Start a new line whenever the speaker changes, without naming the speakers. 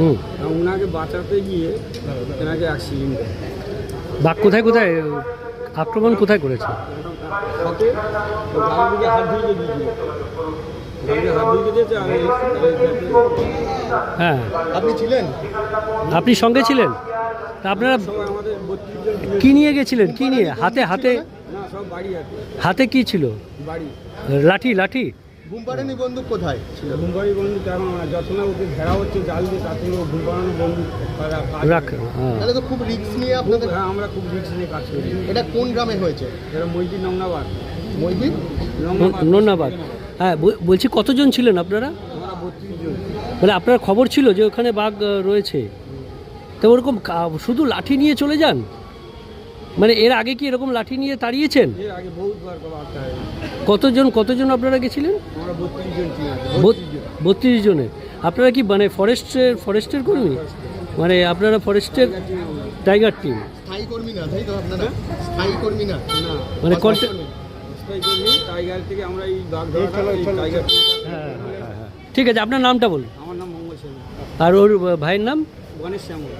হুম।
ওনাকে বাঁচাতে গিয়ে এনাকে অ্যাক্সিডেন্ট
বাঘ কোথায় কোথায়? আক্রমণ কোথায় করেছে? হ্যাঁ।
আপনি ছিলেন?
আপনি সঙ্গে ছিলেন? তা আপনারা। কি নিয়ে গেছিলেন? কি নিয়ে? হাতে হাতে হাতে। কি ছিল? লাঠি লাঠি?
ঘুম পাড়েনি বন্দুক কোথায়? ছিল।
ঘুমবাড়ি বন্ধু তেমন যত না ওকে ঘেরা হচ্ছে জাল দিয়ে তাতে ও ঘুম পাড়ানো বন্ধু
রাখ হ্যাঁ।
তাহলে তো খুব রিস্ক নিয়ে আপনাদের
হ্যাঁ আমরা খুব রিক্স নিয়ে কাজ করি।
এটা কোন গ্রামে হয়েছে?
এটা মইটি নমনাবাদ
মইদিন
নন্নাবাদ হ্যাঁ বলছি কতজন ছিলেন আপনারা? মানে আপনার খবর ছিল যে ওখানে বাঘ রয়েছে। তো ওরকম শুধু লাঠি নিয়ে চলে যান? মানে এর আগে কি এরকম লাঠি নিয়ে তাড়িয়েছেন কতজন কতজন আপনারা গেছিলেন?
বত্রিশ জন
আপনারা কি মানে ফরেস্টের ফরেস্টের কর্মী? মানে আপনারা ফরেস্টের টাইগার টিম?
স্থায়ী কর্মী না তাই তো আপনারা? স্থায়ী কর্মী না?
না।
মানে
বাস
কন্ট্যাক্ট
কর্মী।
স্থায়ী কর্মী টাইগার থেকে আমরা এই বাঘ ধরা এই টাইগার
হ্যাঁ ঠিক আছে আপনার নামটা বলুন।
আমার নাম মঙ্গল
আর ওর ভাইয়ের নাম?
গণেশ শ্যামল।